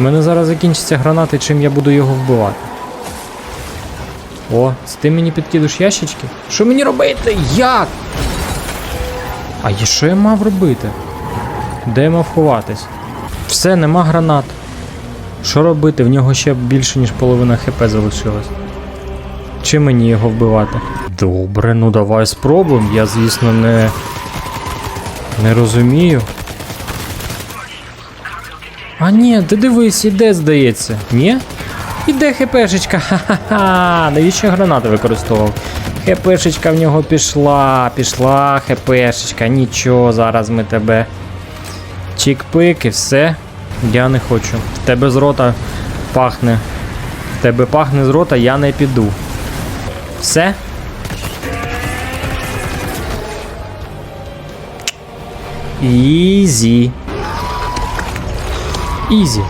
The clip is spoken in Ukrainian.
У мене зараз закінчиться гранати, чим я буду його вбивати. О, це ти мені підкидиш ящички? Що мені робити? Як? А що я мав робити? Де я мав ховатись? Все, нема гранат. Що робити? В нього ще більше, ніж половина хп залишилось. Чи мені його вбивати? Добре, ну давай спробуємо. Я, звісно, не. не розумію. А ні, ти дивись, іде, здається. Ні? Іде хпшечка. Ха-ха-ха. Навіщо гранати використовував? Хпшечка в нього пішла, пішла хпшечка. Нічого, зараз ми тебе. Чик-пик і все. Я не хочу. В тебе з рота пахне. В тебе пахне з рота, я не піду. Все? Ізі. Ізі.